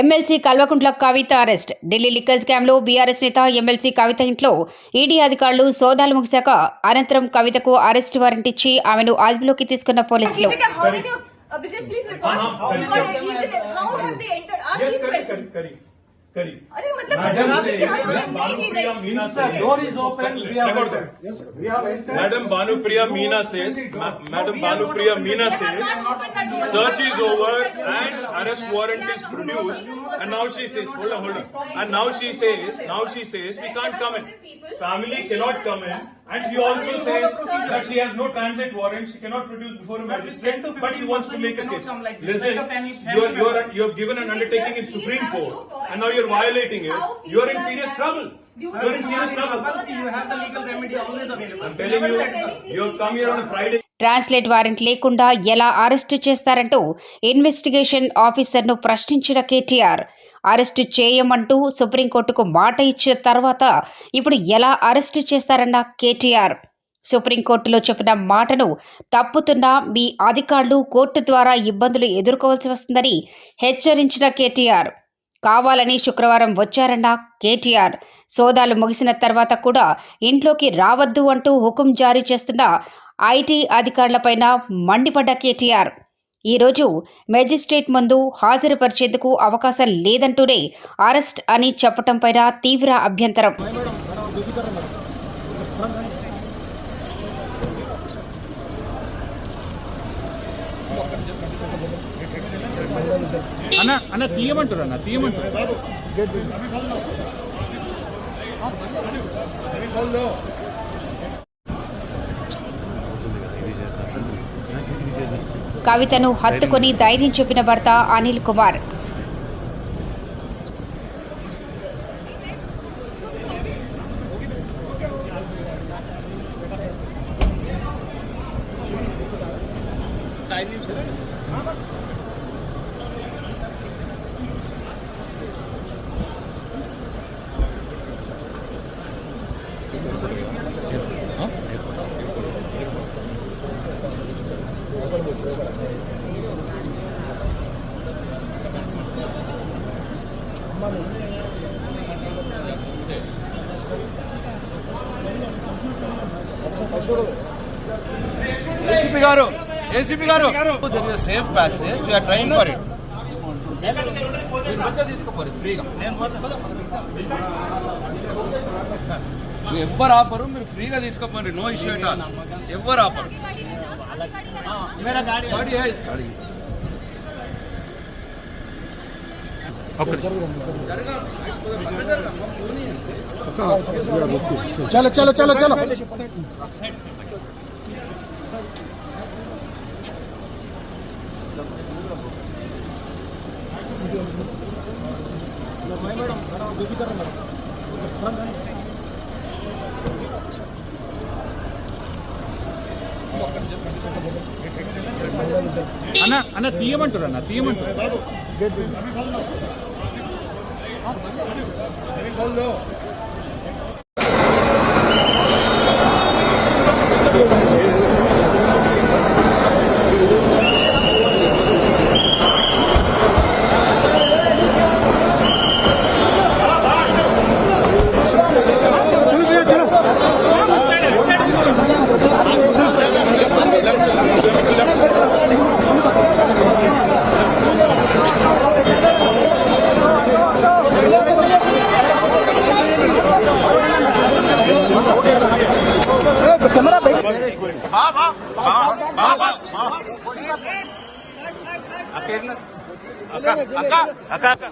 MLC Kalvakuntla Kavitha arrest. Delhi liquors క్యాంప్లో BRS నేత MLC Kavitha ఇంట్లో ఈడీ అధికారులు సోదాలు ముగిశాక అనంతరం కవితకు అరెస్ట్ వారెంట్ ఇచ్చి ఆమెను అదుపులోకి తీసుకున్న పోలీసులు. करी। मैडम बानुप्रिया मीना से। मैडम भानुप्रिया मीना से madam Banupriya Meena say search is over and arrest warrant is produce and now she says hold hold and now she says now she says we can't come in family can not come in And she also says that she has no transit warrant, she cannot produce before a magistrate, but she wants to make a case. Listen, you are, you are, you have given an undertaking in Supreme Court, and now you are violating it. You are in serious trouble. You are in serious trouble. You have the legal remedy always available. I'm telling you, you have come here on a Friday. Translate warrant లేకుండా ఎలా arrest చేస్తారంటూ investigation ఆఫీసర్ను ప్రశ్నించిన KTR arrest చేయమంటూ సుప్రీంకోర్టుకు మాట ఇచ్చిన తర్వాత ఇప్పుడు ఎలా arrest చేస్తారన్న కేటీఆర్? సుప్రీంకోర్టులో చెప్పిన మాటను తప్పుతున్న మీ అధికారులు కోర్టు ద్వారా ఇబ్బందులు ఎదుర్కోవాల్సి వస్తుందని హెచ్చరించిన కేటీఆర్. కావాలని శుక్రవారం వచ్చారన్న కేటీఆర్. సోదాలు ముగిసిన తర్వాత కూడా ఇంట్లోకి రావద్దు అంటూ హుకుం జారీ చేస్తున్న ఐటీ అధికారులపైన మండిపడ్డ కేటీఆర్. ఈరోజు మెజిస్ట్రేట్ ముందు హాజరుపరిచేందుకు అవకాశం లేదంటూనే అరెస్ట్ అని చెప్పటంపైన తీవ్ర అభ్యంతరం. అన్న అన్న తీయమంటారు అన్న తీయమంటారు కవితను హత్తుకొని ధైర్యం చెప్పిన భర్త Anil Kumar. ACP garu ACP garu. There is safe passage we are trying for it తీసుకోపోరు ఫ్రీగా ఎవ్వరు ఆపరు మీరు ఫ్రీగా తీసుకోపోరు నో ఇష్యూ ఎట్ ఆల్ ఎవ్వరు ఆపరు. గాడి चलो चलो चलो चलो। मैडम मैडम అన్న అన్న తీయమంటారు అన్న తీయమంటారు అక్క అక్క అక్క